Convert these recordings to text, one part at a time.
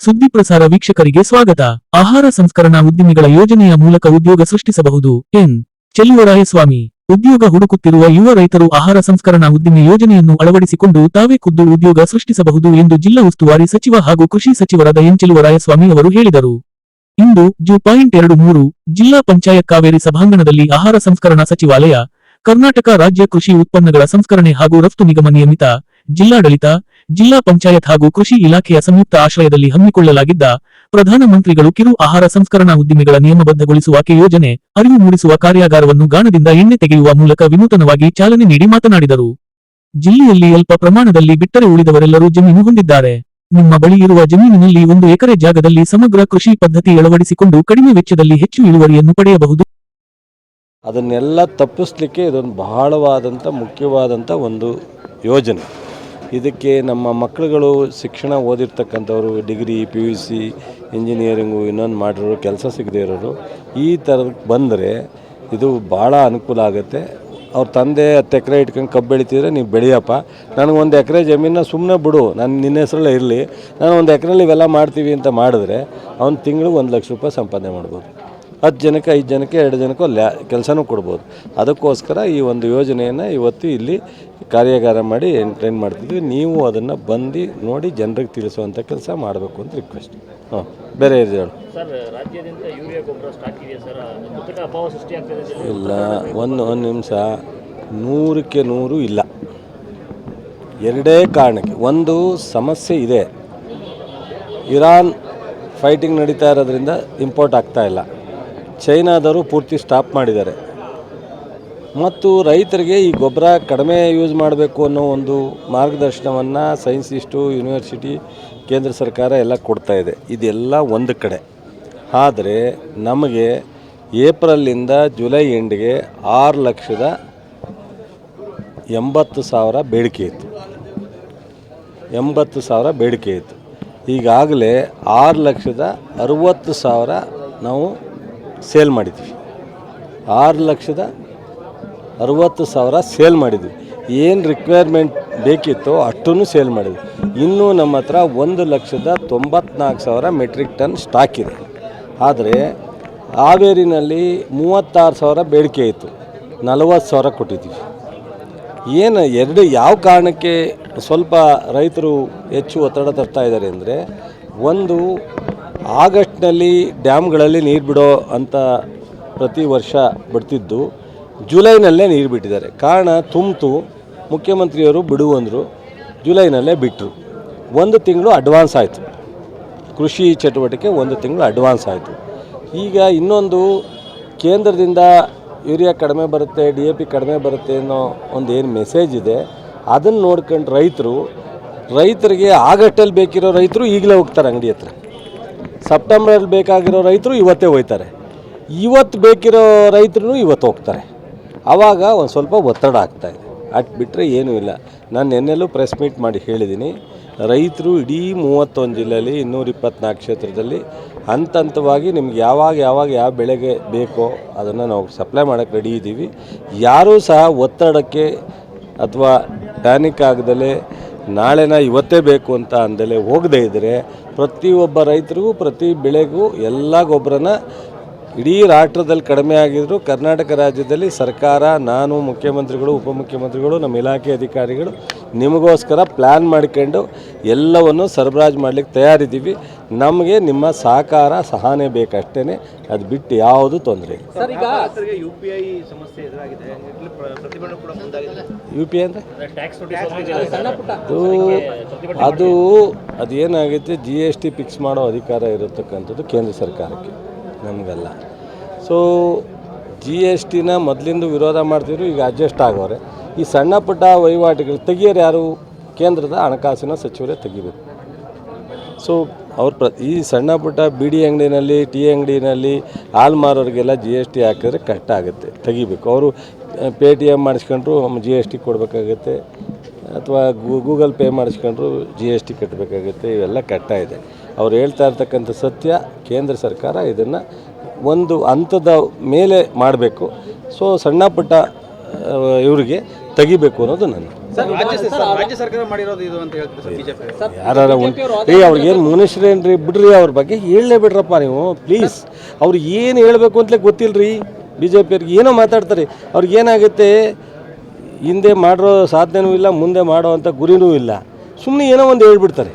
ಸುದ್ದಿ ಪ್ರಸಾರ ವೀಕ್ಷಕರಿಗೆ ಸ್ವಾಗತ. ಆಹಾರ ಸಂಸ್ಕರಣಾ ಉದ್ದಿಮೆಗಳ ಯೋಜನೆಯ ಮೂಲಕ ಉದ್ಯೋಗ ಸೃಷ್ಟಿಸಬಹುದು. ಎನ್. ಚೆಲುವರಾಯಸ್ವಾಮಿ ಉದ್ಯೋಗ ಹುಡುಕುತ್ತಿರುವ ಯುವ ರೈತರು ಆಹಾರ ಸಂಸ್ಕರಣಾ ಉದ್ದಿಮೆ ಯೋಜನೆಯನ್ನು ಅಳವಡಿಸಿಕೊಂಡು ತಾವೇ ಖುದ್ದು ಉದ್ಯೋಗ ಸೃಷ್ಟಿಸಬಹುದು ಎಂದು ಜಿಲ್ಲಾ ಉಸ್ತುವಾರಿ ಸಚಿವ ಹಾಗೂ ಕೃಷಿ ಸಚಿವರಾದ ಎನ್. ಚೆಲುವರಾಯಸ್ವಾಮಿ ಅವರು ಹೇಳಿದರು. ಇಂದು ಜು ಪಾಯಿಂಟ್ ಎರಡು ಮೂರು, ಜಿಲ್ಲಾ ಪಂಚಾಯತ್ ಕಾವೇರಿ ಸಭಾಂಗಣದಲ್ಲಿ ಆಹಾರ ಸಂಸ್ಕರಣಾ ಸಚಿವಾಲಯ, ಕರ್ನಾಟಕ ರಾಜ್ಯ ಕೃಷಿ ಉತ್ಪನ್ನಗಳ ಸಂಸ್ಕರಣೆ ಹಾಗೂ ರಫ್ತು ನಿಗಮ ನಿಯಮಿತ, ಜಿಲ್ಲಾಡಳಿತ ಜಿಲ್ಲಾ ಪಂಚಾಯತ್ ಹಾಗೂ ಕೃಷಿ ಇಲಾಖೆಯ ಸಂಯುಕ್ತ ಆಶ್ರಯದಲ್ಲಿ ಹಮ್ಮಿಕೊಳ್ಳಲಾಗಿದ್ದ ಪ್ರಧಾನಮಂತ್ರಿಗಳು ಕಿರು ಆಹಾರ ಸಂಸ್ಕರಣಾ ಉದ್ದಿಮೆಗಳ ನಿಯಮಬದ್ಧಗೊಳಿಸುವಿಕೆ ಯೋಜನೆ, ಅರಿವು ಮೂಡಿಸುವ ಕಾರ್ಯಾಗಾರವನ್ನು ಗಾಣದಿಂದ ಎಣ್ಣೆ ತೆಗೆಯುವ ಮೂಲಕ ವಿನೂತನವಾಗಿ ಚಾಲನೆ ನೀಡಿ ಮಾತನಾಡಿದರು. ಜಿಲ್ಲೆಯಲ್ಲಿ ಅಲ್ಪ ಪ್ರಮಾಣದಲ್ಲಿ ಬಿಟ್ಟರೆ ಉಳಿದವರೆಲ್ಲರೂ ಜಮೀನು ಹೊಂದಿದ್ದಾರೆ. ನಿಮ್ಮ ಬಳಿ ಇರುವ ಜಮೀನಿನಲ್ಲಿ ಒಂದು ಎಕರೆ ಜಾಗದಲ್ಲಿ ಸಮಗ್ರ ಕೃಷಿ ಪದ್ಧತಿ ಅಳವಡಿಸಿಕೊಂಡು ಕಡಿಮೆ ವೆಚ್ಚದಲ್ಲಿ ಹೆಚ್ಚು ಇಳುವರಿಯನ್ನು ಪಡೆಯಬಹುದು. ಅದನ್ನೆಲ್ಲ ತಪ್ಪಿಸಲಿಕ್ಕೆ ಇದೊಂದು ಬಹಳವಾದಂಥ ಮುಖ್ಯವಾದಂಥ ಒಂದು ಯೋಜನೆ. ಇದಕ್ಕೆ ನಮ್ಮ ಮಕ್ಕಳುಗಳು ಶಿಕ್ಷಣ ಓದಿರ್ತಕ್ಕಂಥವ್ರು, degree P U C engineering ಇನ್ನೊಂದು ಮಾಡಿರೋರು, ಕೆಲಸ ಸಿಗದೇ ಇರೋರು, ಈ ಥರಕ್ಕೆ ಬಂದರೆ ಇದು ಭಾಳ ಅನುಕೂಲ ಆಗುತ್ತೆ. ಅವ್ರ ತಂದೆ ಹತ್ತು ಎಕರೆ ಇಟ್ಕೊಂಡು ಕಬ್ಬು ಬೆಳಿತಿದ್ರೆ ನೀವು ಬೆಳೆಯಪ್ಪ. ನನಗೊಂದು ಎಕರೆ ಜಮೀನ ಸುಮ್ಮನೆ ಬಿಡು, ನಾನು ನಿನ್ನ ಹೆಸರಲ್ಲೇ ಇರಲಿ. ನಾನು ಒಂದು ಎಕರೆಲಿ ಇವೆಲ್ಲ ಮಾಡ್ತೀವಿ ಅಂತ ಮಾಡಿದ್ರೆ ಅವ್ನು ತಿಂಗಳಿಗೆ ಒಂದು ಲಕ್ಷ ರೂಪಾಯಿ ಸಂಪಾದನೆ ಮಾಡ್ಬೋದು. ಹತ್ತು ಜನಕ್ಕೆ ಐದು ಜನಕ್ಕೆ ಎರಡು ಜನಕ್ಕೂ ಲ್ಯಾ ಕೆಲಸನೂ ಕೊಡ್ಬೋದು. ಅದಕ್ಕೋಸ್ಕರ ಈ ಒಂದು ಯೋಜನೆಯನ್ನು ಇವತ್ತು ಇಲ್ಲಿ ಕಾರ್ಯಾಗಾರ ಮಾಡಿ ಎಂಟ್ರೈನ್ ಮಾಡ್ತಿದ್ವಿ. ನೀವು ಅದನ್ನು ಬಂದು ನೋಡಿ ಜನರಿಗೆ ತಿಳಿಸುವಂಥ ಕೆಲಸ ಮಾಡಬೇಕು ಅಂತ ರಿಕ್ವೆಸ್ಟ್ ಹಾಂ ಬೇರೆ ಇದು ಹೇಳು. ಇಲ್ಲ ಒಂದು ಒಂದು ನಿಮಿಷ. ನೂರಕ್ಕೆ ನೂರು ಇಲ್ಲ. ಎರಡೇ ಕಾರಣಕ್ಕೆ. ಒಂದು ಸಮಸ್ಯೆ ಇದೆ. ಇರಾನ್ ಫೈಟಿಂಗ್ ನಡೀತಾ ಇರೋದ್ರಿಂದ ಇಂಪೋರ್ಟ್ ಆಗ್ತಾ ಇಲ್ಲ. ಚೈನಾದವರು ಪೂರ್ತಿ ಸ್ಟಾಪ್ ಮಾಡಿದ್ದಾರೆ. ಮತ್ತು ರೈತರಿಗೆ ಈ ಗೊಬ್ಬರ ಕಡಿಮೆ ಯೂಸ್ ಮಾಡಬೇಕು ಅನ್ನೋ ಒಂದು ಮಾರ್ಗದರ್ಶನವನ್ನು ಸೈನ್ಸಿಸ್ಟು, ಯೂನಿವರ್ಸಿಟಿ, ಕೇಂದ್ರ ಸರ್ಕಾರ ಎಲ್ಲ ಕೊಡ್ತಾ ಇದೆ. ಇದೆಲ್ಲ ಒಂದು ಕಡೆ. ಆದರೆ ನಮಗೆ ಏಪ್ರಿಲಿಂದ ಜುಲೈ ಎಂಡ್ಗೆ ಆರು ಲಕ್ಷದ ಎಂಬತ್ತು ಸಾವಿರ ಬೇಡಿಕೆ ಇತ್ತು. ಎಂಬತ್ತು ಸಾವಿರ ಬೇಡಿಕೆ ಇತ್ತು. ಈಗಾಗಲೇ ಆರು ಲಕ್ಷದ ಅರುವತ್ತು ಸಾವಿರ ನಾವು ಸೇಲ್ ಮಾಡಿದ್ವಿ. ಆರು ಲಕ್ಷದ ಅರುವತ್ತು ಸಾವಿರ ಸೇಲ್ ಮಾಡಿದ್ವಿ. ಏನು ರಿಕ್ವೈರ್ಮೆಂಟ್ ಬೇಕಿತ್ತೋ ಅಷ್ಟೂ ಸೇಲ್ ಮಾಡಿದ್ವಿ. ಇನ್ನೂ ನಮ್ಮ ಹತ್ರ ಒಂದು ಲಕ್ಷದ ತೊಂಬತ್ನಾಲ್ಕು ಸಾವಿರ ಮೆಟ್ರಿಕ್ ಟನ್ ಸ್ಟಾಕ್ ಇದೆ. ಆದರೆ ಹಾವೇರಿನಲ್ಲಿ ಮೂವತ್ತಾರು ಸಾವಿರ ಬೇಡಿಕೆ ಇತ್ತು. ನಲವತ್ತು ಸಾವಿರ ಕೊಟ್ಟಿದ್ದೀವಿ ಏನು ಎರಡು ಯಾವ ಕಾರಣಕ್ಕೆ ಸ್ವಲ್ಪ ರೈತರು ಹೆಚ್ಚು ಒತ್ತಡ ತರ್ತಾ ಇದ್ದಾರೆ ಅಂದರೆ ಒಂದು ಆಗಸ್ಟ್ನಲ್ಲಿ ಡ್ಯಾಮ್ಗಳಲ್ಲಿ ನೀರು ಬಿಡೋ ಅಂತ ಪ್ರತಿ ವರ್ಷ ಬಿಡ್ತಿದ್ದು, ಜುಲೈನಲ್ಲೇ ನೀರು ಬಿಟ್ಟಿದ್ದಾರೆ. ಕಾರಣ ತುಂಬ್ತು, ಮುಖ್ಯಮಂತ್ರಿಯವರು ಬಿಡು ಅಂದರು, ಜುಲೈನಲ್ಲೇ ಬಿಟ್ಟರು ಒಂದು ತಿಂಗಳು ಅಡ್ವಾನ್ಸ್ ಆಯಿತು. ಕೃಷಿ ಚಟುವಟಿಕೆ ಒಂದು ತಿಂಗಳು ಅಡ್ವಾನ್ಸ್ ಆಯಿತು. ಈಗ ಇನ್ನೊಂದು ಕೇಂದ್ರದಿಂದ ಯೂರಿಯಾ ಕಡಿಮೆ ಬರುತ್ತೆ, ಡಿ ಎ ಪಿ ಕಡಿಮೆ ಬರುತ್ತೆ ಅನ್ನೋ ಒಂದು ಏನು ಮೆಸೇಜ್ ಇದೆ, ಅದನ್ನು ನೋಡ್ಕೊಂಡು ರೈತರು, ರೈತರಿಗೆ ಆಗಟ್ಟಲ್ಲಿ ಬೇಕಿರೋ ರೈತರು ಈಗಲೇ ಹೋಗ್ತಾರೆ ಅಂಗಡಿ ಹತ್ರ. ಸೆಪ್ಟೆಂಬರಲ್ಲಿ ಬೇಕಾಗಿರೋ ರೈತರು ಇವತ್ತೇ ಹೋಯ್ತಾರೆ ಇವತ್ತು ಬೇಕಿರೋ ರೈತರು ಇವತ್ತು ಹೋಗ್ತಾರೆ. ಆವಾಗ ಒಂದು ಸ್ವಲ್ಪ ಒತ್ತಡ ಆಗ್ತಾಯಿದೆ ಅಟ್ ಬಿಟ್ಟರೆ ಏನೂ ಇಲ್ಲ. ನಾನು ನಿನ್ನೆಲ್ಲೂ ಪ್ರೆಸ್ ಮೀಟ್ ಮಾಡಿ ಹೇಳಿದ್ದೀನಿ ರೈತರು ಇಡೀ ಮೂವತ್ತೊಂದು ಜಿಲ್ಲೆಯಲ್ಲಿ ಇನ್ನೂರ ಇಪ್ಪತ್ನಾಲ್ಕು ಕ್ಷೇತ್ರದಲ್ಲಿ ಹಂತ ಹಂತವಾಗಿ ನಿಮ್ಗೆ ಯಾವಾಗ ಯಾವಾಗ ಯಾವ ಬೆಳೆಗೆ ಬೇಕೋ ಅದನ್ನು ನಾವು ಸಪ್ಲೈ ಮಾಡೋಕ್ಕೆ ರೆಡಿ ಇದ್ದೀವಿ. ಯಾರೂ ಸಹ ಒತ್ತಡಕ್ಕೆ ಅಥವಾ ಪ್ಯಾನಿಕ್ ಆಗದಲೇ ನಾಳೆನ ಇವತ್ತೇ ಬೇಕು ಅಂತ ಅಂದಲೇ ಹೋಗದೇ ಇದ್ದರೆ ಪ್ರತಿಯೊಬ್ಬ ರೈತರಿಗೂ ಪ್ರತಿ ಬೆಳೆಗೂ ಎಲ್ಲ ಗೊಬ್ಬರನ ಇಡೀ ರಾಷ್ಟ್ರದಲ್ಲಿ ಕಡಿಮೆ ಆಗಿದ್ರು ಕರ್ನಾಟಕ ರಾಜ್ಯದಲ್ಲಿ ಸರ್ಕಾರ ನಾನು ಮುಖ್ಯಮಂತ್ರಿಗಳು ಉಪಮುಖ್ಯಮಂತ್ರಿಗಳು ನಮ್ಮ ಇಲಾಖೆ ಅಧಿಕಾರಿಗಳು ನಿಮಗೋಸ್ಕರ ಪ್ಲ್ಯಾನ್ ಮಾಡ್ಕೊಂಡು ಎಲ್ಲವನ್ನು ಸರಬರಾಜು ಮಾಡಲಿಕ್ಕೆ ತಯಾರಿದ್ದೀವಿ. ನಮಗೆ ನಿಮ್ಮ ಸಹಕಾರ ಸಹನೆ ಬೇಕಷ್ಟೇ ಅದು ಬಿಟ್ಟು ಯಾವುದು ತೊಂದರೆ ಇಲ್ಲ. ಯು ಪಿ ಐ ಅಂದರೆ? ಅದು ಅದು ಅದೇನಾಗುತ್ತೆ ಜಿ ಎಸ್ ಟಿ ಫಿಕ್ಸ್ ಮಾಡೋ ಅಧಿಕಾರ ಇರತಕ್ಕಂಥದ್ದು ಕೇಂದ್ರ ಸರ್ಕಾರಕ್ಕೆ. ನಮಗಲ್ಲ. ಸೊ ಜಿ ಎಸ್ ಟಿನ ಮೊದಲಿಂದ ವಿರೋಧ ಮಾಡ್ತಿದ್ರು, ಈಗ ಅಡ್ಜಸ್ಟ್ ಆಗೋರೆ. ಈ ಸಣ್ಣ ಪುಟ್ಟ ವಹಿವಾಟುಗಳು ತೆಗಿಯೋರು ಯಾರು? ಕೇಂದ್ರದ ಹಣಕಾಸಿನ ಸಚಿವರೇ ತೆಗಿಬೇಕು. ಸೊ ಅವ್ರ ಪ್ರ, ಈ ಸಣ್ಣ ಪುಟ್ಟ ಬಿಡಿ ಅಂಗಡಿನಲ್ಲಿ ಟೀ ಅಂಗಡಿನಲ್ಲಿ ಹಾಲು ಮಾರೋರಿಗೆಲ್ಲ ಜಿ ಎಸ್ ಟಿ ಹಾಕಿದ್ರೆ ಕಷ್ಟ ಆಗುತ್ತೆ, ತೆಗಿಬೇಕು. ಅವರು ಪೇ ಟಿ ಎಂ ಮಾಡಿಸ್ಕೊಂಡ್ರು ಜಿ ಎಸ್ ಟಿ ಕೊಡಬೇಕಾಗತ್ತೆ. ಅಥವಾ ಗೂಗಲ್ ಪೇ ಮಾಡಿಸ್ಕೊಂಡ್ರು ಜಿ ಎಸ್ ಟಿ ಕಟ್ಟಬೇಕಾಗುತ್ತೆ ಇವೆಲ್ಲ ಕಟ್ಟಾಯಿದೆ. ಅವ್ರು ಹೇಳ್ತಾ ಇರ್ತಕ್ಕಂಥ ಸತ್ಯ ಕೇಂದ್ರ ಸರ್ಕಾರ ಇದನ್ನು ಒಂದು ಹಂತದ ಮೇಲೆ ಮಾಡಬೇಕು. ಸೊ ಸಣ್ಣ ಪುಟ್ಟ ಇವರಿಗೆ ತೆಗಿಬೇಕು ಅನ್ನೋದು ನನ್ನ. ಯಾರು ಉಂಟು ಏ ಅವ್ರಿಗೇನು ಮನುಷ್ಯರೇನ್ರಿ ಬಿಡ್ರಿ ಅವ್ರ ಬಗ್ಗೆ ಹೇಳಲೇ ಬಿಡ್ರಪ್ಪ ನೀವು ಪ್ಲೀಸ್ ಅವ್ರಿಗೆ ಏನು ಹೇಳಬೇಕು ಅಂತಲೇ ಗೊತ್ತಿಲ್ಲರಿ ಬಿ ಜೆ ಪಿಯವ್ರಿಗೆ ಏನೋ ಮಾತಾಡ್ತಾರೆ. ಅವ್ರಿಗೆ ಏನಾಗುತ್ತೆ ಹಿಂದೆ ಮಾಡಿರೋ ಸಾಧ್ಯನೂ ಇಲ್ಲ ಮುಂದೆ ಮಾಡೋ ಅಂಥ ಗುರಿನೂ ಇಲ್ಲ. ಸುಮ್ಮನೆ ಏನೋ ಒಂದು ಹೇಳ್ಬಿಡ್ತಾರೆ.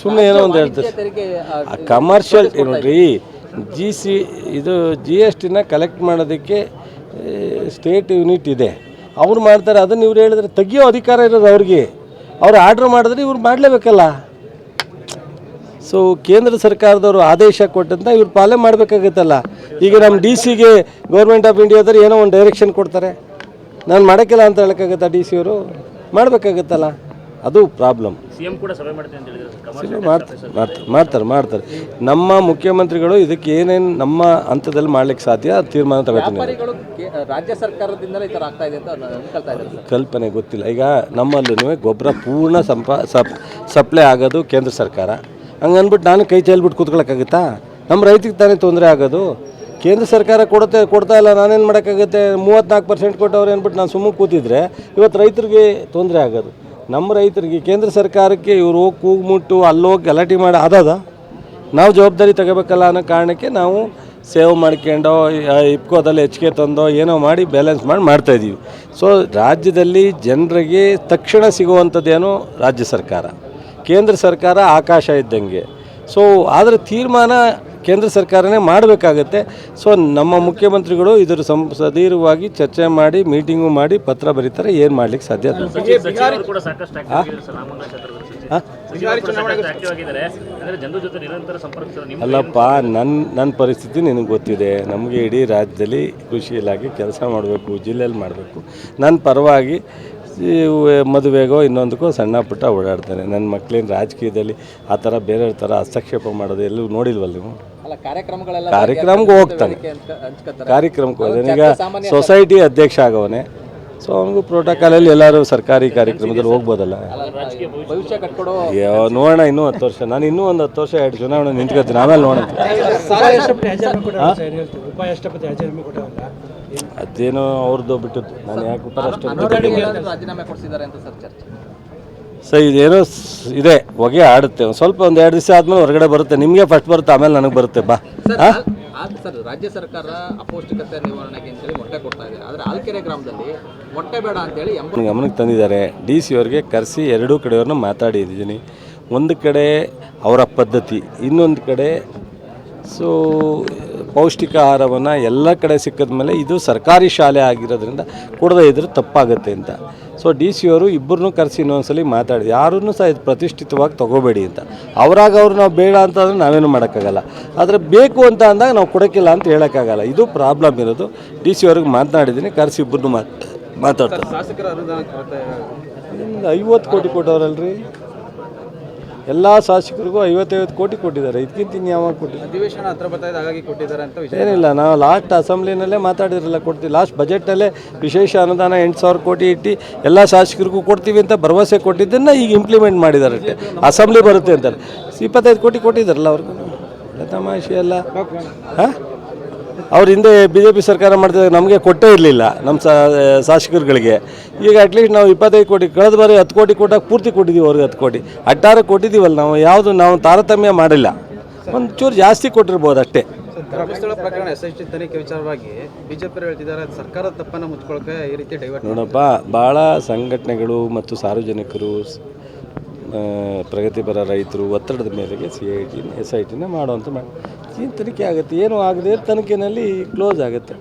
ಸುಮ್ಮನೆ ಏನೋ ಒಂದು ಹೇಳ್ತಾರೆ. ಕಮರ್ಷಿಯಲ್ ನೋಡ್ರಿ ಜಿ ಸಿ ಇದು ಜಿ ಎಸ್ ಟಿನ ಕಲೆಕ್ಟ್ ಮಾಡೋದಕ್ಕೆ ಸ್ಟೇಟ್ ಯೂನಿಟ್ ಇದೆ. ಅವ್ರು ಮಾಡ್ತಾರೆ ಅದನ್ನು ಇವ್ರು ಹೇಳಿದ್ರೆ ತೆಗಿಯೋ ಅಧಿಕಾರ ಇರೋದು ಅವ್ರಿಗೆ. ಅವ್ರು ಆರ್ಡ್ರ್ ಮಾಡಿದ್ರೆ ಇವ್ರು ಮಾಡಲೇಬೇಕಲ್ಲ. ಸೊ ಕೇಂದ್ರ ಸರ್ಕಾರದವರು ಆದೇಶ ಕೊಟ್ಟಂತ ಇವ್ರು ಪಾಲನೆ ಮಾಡಬೇಕಾಗತ್ತಲ್ಲ. ಈಗ ನಮ್ಮ ಡಿ ಸಿಗೆ ಗೌರ್ಮೆಂಟ್ ಆಫ್ ಇಂಡಿಯಾದವ್ರು ಏನೋ ಒಂದು ಡೈರೆಕ್ಷನ್ ಕೊಡ್ತಾರೆ. ನಾನು ಮಾಡೋಕ್ಕಿಲ್ಲ ಅಂತ ಹೇಳೋಕ್ಕಾಗತ್ತಾ ಡಿ ಸಿ ಅವರು? ಮಾಡಬೇಕಾಗತ್ತಲ್ಲ? ಅದು ಪ್ರಾಬ್ಲಮ್ ಸಿಎಂ ಕೂಡ ಸಭೆ ಮಾಡ್ತೀನಿ ಅಂತ ಹೇಳಿದ್ರು. ಸರ್. ಕಮರ್ಷಿಯಲ್ ಸಿನಿಮಾ ಮಾಡ್ತಾರೆ ಮಾಡ್ತಾರೆ. ನಮ್ಮ ಮುಖ್ಯಮಂತ್ರಿಗಳು ಇದಕ್ಕೆ ಏನೇನು ನಮ್ಮ ಹಂತದಲ್ಲಿ ಮಾಡ್ಲಿಕ್ಕೆ ಸಾಧ್ಯ ತೀರ್ಮಾನ ತಗೋತೀನಿ ವ್ಯಾಪಾರಿಗಳು ಕೇ- ರಾಜ್ಯ ಸರ್ಕಾರದಿಂದಲೇ ಈ ತರ ಆಗ್ತಾ ಇದೆ ಅಂತ ಅನ್ಕೊಳ್ತಾ ಇದ್ದಾರೆ ಸರ್. ಕಲ್ಪನೆ ಗೊತ್ತಿಲ್ಲ. ಈಗ ನಮ್ಮಲ್ಲೂ ಗೊಬ್ಬರ ಪೂರ್ಣ ಸಂಪ ಸಪ್ ಸಪ್ಲೈ ಆಗೋದು ಕೇಂದ್ರ ಸರ್ಕಾರ. ಹಂಗನ್ಬಿಟ್ಟು ನಾನು ಕೈ ಚೆಲ್ಬಿಟ್ಟು ಕೂತ್ಕೊಳ್ಳೋಕ್ಕಾಗುತ್ತಾ ನಮ್ಮ ರೈತಿಗೆ ತಾನೇ ತೊಂದರೆ ಆಗೋದು. ಕೇಂದ್ರ ಸರ್ಕಾರ ಕೊಡುತ್ತೆ ಕೊಡ್ತಾ ಇಲ್ಲ, ನಾನೇನು ಮಾಡೋಕ್ಕಾಗುತ್ತೆ? ಮೂವತ್ತ್ನಾಲ್ಕು ಪರ್ಸೆಂಟ್ ಕೊಟ್ಟವ್ರು ಅಂದ್ಬಿಟ್ಟು ನಾನು ಸುಮ್ಮನೆ ಕೂತಿದ್ರೆ ಇವತ್ತು ರೈತರಿಗೆ ತೊಂದರೆ ಆಗೋದು. ನಮ್ಮ ರೈತರಿಗೆ ಕೇಂದ್ರ ಸರ್ಕಾರಕ್ಕೆ ಇವರು ಹೋಗಿ ಕೂಗ್ಮುಟ್ಟು ಅಲ್ಲೋಗಿ ಗಲಾಟೆ ಮಾಡಿ ಅದದ ನಾವು ಜವಾಬ್ದಾರಿ ತಗೋಬೇಕಲ್ಲ ಅನ್ನೋ ಕಾರಣಕ್ಕೆ ನಾವು ಸೇವ್ ಮಾಡ್ಕೊಂಡು ಇಪ್ಕೋದಲ್ಲಿ ಹೆಚ್ಚಿಗೆ ತಂದೋ ಏನೋ ಮಾಡಿ ಬ್ಯಾಲೆನ್ಸ್ ಮಾಡಿ ಮಾಡ್ತಾಯಿದ್ದೀವಿ ಸೊ ರಾಜ್ಯದಲ್ಲಿ ಜನರಿಗೆ ತಕ್ಷಣ ಸಿಗುವಂಥದ್ದೇನೋ ರಾಜ್ಯ ಸರ್ಕಾರ. ಕೇಂದ್ರ ಸರ್ಕಾರ ಆಕಾಶ ಇದ್ದಂಗೆ. ಸೊ ಆದರೆ ತೀರ್ಮಾನ ಕೇಂದ್ರ ಸರ್ಕಾರನೇ ಮಾಡಬೇಕಾಗತ್ತೆ. ಸೊ ನಮ್ಮ ಮುಖ್ಯಮಂತ್ರಿಗಳು ಇದರ ಸಂ ಸದೀರ್ಘವಾಗಿ ಚರ್ಚೆ ಮಾಡಿ ಮೀಟಿಂಗು ಮಾಡಿ ಪತ್ರ ಬರೀತಾರೆ ಏನು ಮಾಡ್ಲಿಕ್ಕೆ ಸಾಧ್ಯ ಅಲ್ಲಪ್ಪ ನನ್ನ ನನ್ನ ಪರಿಸ್ಥಿತಿ ನಿನಗೆ ಗೊತ್ತಿದೆ. ನಮಗೆ ಇಡೀ ರಾಜ್ಯದಲ್ಲಿ ಕೃಷಿ ಇಲಾಖೆ ಕೆಲಸ ಮಾಡಬೇಕು ಜಿಲ್ಲೆಯಲ್ಲಿ ಮಾಡಬೇಕು. ನನ್ನ ಪರವಾಗಿ ಮದುವೆಗೋ ಇನ್ನೊಂದಕ್ಕೋ ಸಣ್ಣ ಪುಟ್ಟ ಓಡಾಡ್ತಾನೆ. ನನ್ನ ಮಕ್ಕಳೇನು ರಾಜಕೀಯದಲ್ಲಿ ಆ ಥರ ಬೇರೆಯವ್ರ ಥರ ಹಸ್ತಕ್ಷೇಪ ಮಾಡೋದು ಎಲ್ಲೂ ನೋಡಿಲ್ವಲ್ಲ ನೀವು? ಅಲ್ಲ ಕಾರ್ಯಕ್ರಮಗಳೆಲ್ಲ ಕಾರ್ಯಕ್ರಮಕ್ಕೆ ಹೋಗ್ತಾನೆ. ಕಾರ್ಯಕ್ರಮಕ್ಕೆ ಹೋಗ್ತಾನೆ. ಈಗ ಸೊಸೈಟಿ ಅಧ್ಯಕ್ಷ ಆಗವನೇ. ಸೊ ಅವನಿಗೂ ಪ್ರೋಟೋಕಾಲಲ್ಲಿ ಎಲ್ಲರೂ ಸರ್ಕಾರಿ ಕಾರ್ಯಕ್ರಮದಲ್ಲಿ ಹೋಗ್ಬೋದಲ್ಲ? ಭವಿಷ್ಯ ಕಟ್ಕೊಡೋ ಅಯ್ಯೋ ನೋಡೋಣ ಇನ್ನೂ ಹತ್ತು ವರ್ಷ. ನಾನು ಇನ್ನೂ ಒಂದು ಹತ್ತು ವರ್ಷ ಎರಡು ಚುನಾವಣೆ ನಿಂತ್ಕೋತೀನಿ. ಆಮೇಲೆ ನೋಡೋಣ. ಅದೇನೋ ಅವ್ರದ್ದು ಬಿಟ್ಟದ್ದು. ನಾನು ಯಾಕೆ ಉತ್ತರ ಸರ್ ಇದೇನೋ ಸ್- ಇದೆ ಹೊಗೆ ಆಡುತ್ತೆ. ಒಂದು ಸ್ವಲ್ಪ ಒಂದು ಎರಡು ದಿವಸ ಆದ್ಮೇಲೆ ಹೊರಗಡೆ ಬರುತ್ತೆ. ನಿಮಗೆ ಫಸ್ಟ್ ಬರುತ್ತೆ ಆಮೇಲೆ ನನಗೆ ಬರುತ್ತೆ. ಬಾ. ಸರ್ ರಾಜ್ಯ ಸರ್ಕಾರ ಅಪೌಷ್ಟಿಕತೆ ನಿವಾರಣೆಗೆ ಅಂತೇಳಿ ಮೊಟ್ಟೆ ಕೊಡ್ತಾ ಇದೆ. ಆದರೆ ಆಲ್ಕೆರೆ ಗ್ರಾಮದಲ್ಲಿ ಮೊಟ್ಟೆ ಬೇಡ ಅಂತೇಳಿ ಎಂಬ ನನ್ನ ಗಮನಕ್ಕೆ ತಂದಿದ್ದಾರೆ. ಡಿ ಸಿ ಅವ್ರಿಗೆ ಕರೆಸಿ ಎರಡೂ ಕಡೆಯವ್ರನ್ನ ಮಾತಾಡಿದ್ದೀನಿ ಒಂದು ಕಡೆ ಅವರ ಪದ್ಧತಿ ಇನ್ನೊಂದು ಕಡೆ ಸೊ ಪೌಷ್ಟಿಕ ಆಹಾರವನ್ನು ಎಲ್ಲ ಕಡೆ ಸಿಕ್ಕಿದ ಮೇಲೆ ಇದು ಸರ್ಕಾರಿ ಶಾಲೆ ಆಗಿರೋದ್ರಿಂದ ಕೊಡದೇ ಇದ್ರೆ ತಪ್ಪಾಗುತ್ತೆ ಅಂತ. ಸೊ ಡಿ ಸಿ ಅವರು ಇಬ್ಬರನ್ನೂ ಕರೆಸಿ ಇನ್ನೊಂದ್ಸಲಿ ಮಾತಾಡಿ ಯಾರನ್ನೂ ಸಹ ಇದು ಪ್ರತಿಷ್ಠಿತವಾಗಿ ತಗೋಬೇಡಿ ಅಂತ. ಅವರಾಗ ಅವ್ರು ನಾವು ಬೇಡ ಅಂತಂದ್ರೆ ನಾವೇನು ಮಾಡೋಕ್ಕಾಗಲ್ಲ. ಆದರೆ ಬೇಕು ಅಂತ ಅಂದಾಗ ನಾವು ಕೊಡೋಕ್ಕಿಲ್ಲ ಅಂತ ಹೇಳೋಕ್ಕಾಗಲ್ಲ. ಇದು ಪ್ರಾಬ್ಲಮ್ ಇರೋದು. ಡಿ ಸಿ ಅವ್ರಿಗೆ ಮಾತನಾಡಿದ್ದೀನಿ ಕರೆಸಿ ಇಬ್ಬರನ್ನೂ ಮಾತು ಮಾತಾಡ್ತಾರೆ ಐವತ್ತು ಕೋಟಿ ಕೊಟ್ಟವ್ರಲ್ರಿ. ಎಲ್ಲ ಶಾಸಕರಿಗೂ ಐವತ್ತೈವತ್ತು ಕೋಟಿ ಕೊಟ್ಟಿದ್ದಾರೆ. ಇದಕ್ಕಿಂತ ಇನ್ನು ಯಾವಾಗ ಕೊಟ್ಟಿದ್ದಾರೆ ಅಧಿವೇಶನ ಹತ್ರ ಬರ್ತಾ ಇದೆ ಹಾಗಾಗಿ ಕೊಟ್ಟಿದ್ದಾರೆ ಅಂತ ವಿಷಯ. ಏನಿಲ್ಲ ನಾವು ಲಾಸ್ಟ್ ಅಸೆಂಬ್ಲಿನಲ್ಲೇ ಮಾತಾಡಿರಲ್ಲ ಕೊಡ್ತೀವಿ. ಲಾಸ್ಟ್ ಬಜೆಟಲ್ಲೇ ವಿಶೇಷ ಅನುದಾನ ಎಂಟು ಸಾವಿರ ಕೋಟಿ ಇಟ್ಟು ಎಲ್ಲ ಶಾಸಕರಿಗೂ ಕೊಡ್ತೀವಿ ಅಂತ ಭರವಸೆ ಕೊಟ್ಟಿದ್ದನ್ನು ಈಗ ಇಂಪ್ಲಿಮೆಂಟ್ ಮಾಡಿದ್ದಾರೆ. ಅಸೆಂಬ್ಲಿ ಬರುತ್ತೆ ಅಂತಾರೆ. ಇಪ್ಪತ್ತೈದು ಕೋಟಿ ಕೊಟ್ಟಿದ್ದಾರಲ್ಲ ಅವ್ರಿಗೂ? ತಮಾಷೆ ಎಲ್ಲ ಹಾಂ? ಅವ್ರ ಹಿಂದೆ ಬಿ ಜೆ ಪಿ ಸರ್ಕಾರ ಮಾಡ್ತಿದ್ದಾಗ ನಮಗೆ ಕೊಟ್ಟೇ ಇರಲಿಲ್ಲ ನಮ್ಮ ಶಾಸಕರುಗಳಿಗೆ. ಈಗ ಅಟ್ಲೀಸ್ಟ್ ನಾವು ಇಪ್ಪತ್ತೈದು ಕೋಟಿ ಕಳೆದ ಬಾರಿ ಹತ್ತು ಕೋಟಿ ಕೊಟ್ಟಾಗ ಪೂರ್ತಿ ಕೊಟ್ಟಿದ್ದೀವಿ ಅವ್ರಿಗೆ ಹತ್ತು ಕೋಟಿ. ಅಟ್ಟಾರು ಕೊಟ್ಟಿದ್ದೀವಲ್ಲ ನಾವು ಯಾವುದು ನಾವು ತಾರತಮ್ಯ ಮಾಡಿಲ್ಲ. ಒಂದು ಚೂರು ಜಾಸ್ತಿ ಕೊಟ್ಟಿರ್ಬೋದು ಅಷ್ಟೇ. ಧರ್ಮಸ್ಥಳ ಪ್ರಕರಣ ಎಸ್ ಎಸ್ ಟಿ ತನಿಖೆ ವಿಚಾರವಾಗಿ ಬಿಜೆಪಿ ಹೇಳ್ತಿದ್ದಾರೆ ಸರ್ಕಾರ ತಪ್ಪನ್ನು ಮುಚ್ಕೊಳ್ಳೋಕೆ ಈ ರೀತಿ ಡೈವರ್ಟ್ ನೋಡಪ್ಪ ಭಾಳ ಸಂಘಟನೆಗಳು ಮತ್ತು ಸಾರ್ವಜನಿಕರು ಪ್ರಗತಿಪರ ರೈತರು ಒತ್ತಡದ ಮೇರೆಗೆ ಸಿ ಐ ಟಿನ ಎಸ್ ಐ ಟಿನ ಮಾಡುವಂಥ ಮಾಡಿ ಏನು ತನಿಖೆ ಆಗುತ್ತೆ. ಏನು ಆಗದೆ ತನಿಖೆನಲ್ಲಿ ಕ್ಲೋಸ್ ಆಗುತ್ತೆ.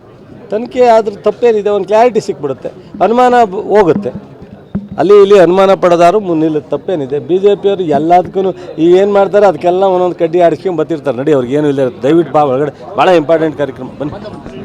ತನಿಖೆ ಆದ್ರೆ ತಪ್ಪೇನಿದೆ, ಒಂದು ಕ್ಲಾರಿಟಿ ಸಿಕ್ಬಿಡುತ್ತೆ. ಅನುಮಾನ ಹೋಗುತ್ತೆ. ಅಲ್ಲಿ ಇಲ್ಲಿ ಅನುಮಾನ ಪಡೆದಾರು ಮುನ್ನಿಲ್ಲ ತಪ್ಪೇನಿದೆ. ಬಿ ಜೆ ಪಿಯವರು ಎಲ್ಲದಕ್ಕೂ ಈಗ ಏನು ಮಾಡ್ತಾರೆ, ಅದಕ್ಕೆಲ್ಲ ಒಂದೊಂದು ಕಡ್ಡಿ ಆಡಿಸ್ಕೊಂಡು ಬರ್ತಿರ್ತಾರೆ. ನಡಿ, ಅವ್ರಿಗೆ ಏನು ಇಲ್ಲ ದಯವಿಟ್ಟು ಬಾ ಒಳಗಡೆ. ಭಾಳ ಇಂಪಾರ್ಟೆಂಟ್ ಕಾರ್ಯಕ್ರಮ. ಬನ್ನಿ.